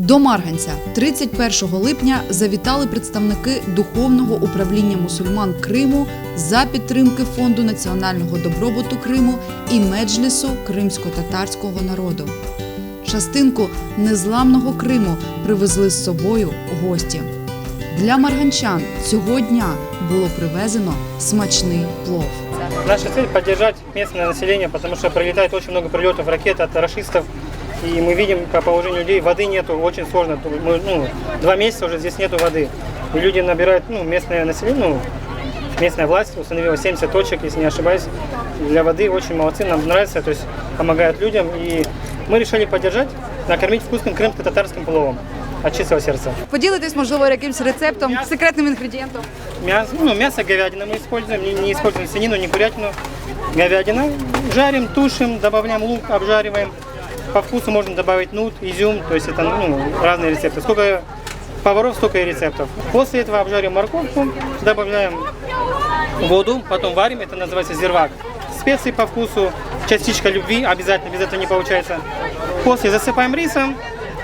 До Марганця 31 липня завітали представники духовного управління мусульман Криму за підтримки Фонду національного добробуту Криму і меджлісу кримсько-татарського народу. Частинку незламного Криму привезли з собою гості. Для марганчан цього дня було привезено смачний плов. Наша цель поддержать местное население, потому что прилетает очень много прилетов ракет от расистов. И мы видим по положению людей, воды нету, очень сложно. То Мы, ну, два месяца уже здесь нету воды. И люди набирают, ну, местное население, ну, местная власть установила 70 точек, если не ошибаюсь, для воды. Очень молодцы, нам нравится, то есть помогают людям. И мы решили поддержать, накормить вкусным крымско-татарским пловом от чистого сердца. Поділитись, можливо, якимсь рецептом, секретним інгредієнтом. Мясо, ну, мясо говядина мы используем, не, не используем свинину, не курятину. Говядина. Жарим, тушим, добавляем лук, обжариваем. По вкусу можно добавить нут, изюм, то есть это ну, разные рецепты. Сколько поваров, столько и рецептов. После этого обжарим морковку, добавляем воду, потом варим, это называется зирвак. Специи по вкусу, частичка любви, обязательно, без этого не получается. После засыпаем рисом,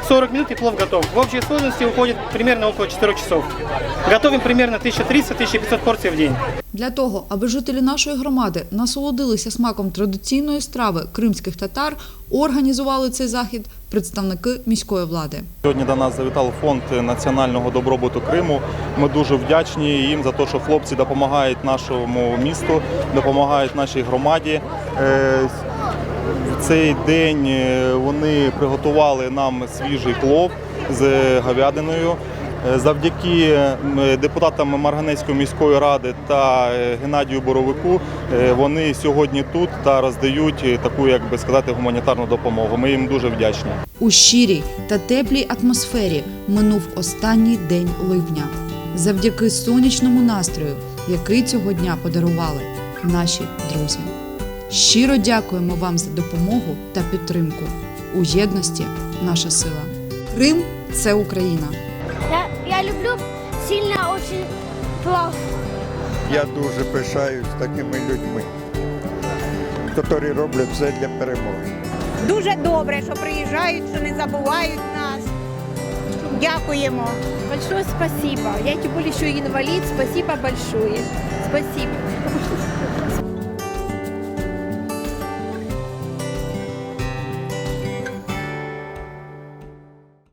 40 минут и плов готов. В общей сложности уходит примерно около 4 часов. Готовим примерно 1300-1500 порций в день. Для того, аби жителі нашої громади насолодилися смаком традиційної страви кримських татар, організували цей захід представники міської влади. Сьогодні до нас завітав фонд національного добробуту Криму. Ми дуже вдячні їм за те, що хлопці допомагають нашому місту, допомагають нашій громаді. Е, В цей день е, вони приготували нам свіжий плов з говядиною. Е, Завдяки депутатам Марганецької міської ради та е, Геннадію Боровику е, вони сьогодні тут та роздають е, таку, як би сказати, гуманітарну допомогу. Ми їм дуже вдячні. У щирій та теплій атмосфері минув останній день липня. Завдяки сонячному настрою, який цього дня подарували наші друзі. Щиро дякуємо вам за допомогу та підтримку. У єдності наша сила. Крим це Україна. Я, я люблю сильно очень плов. Я дуже пишаюсь такими людьми, які роблять все для перемоги. Дуже добре, що приїжджають, що не забувають нас. Дякуємо. Большое спасибо. Я тем более еще инвалид. Спасибо большое. Спасибо.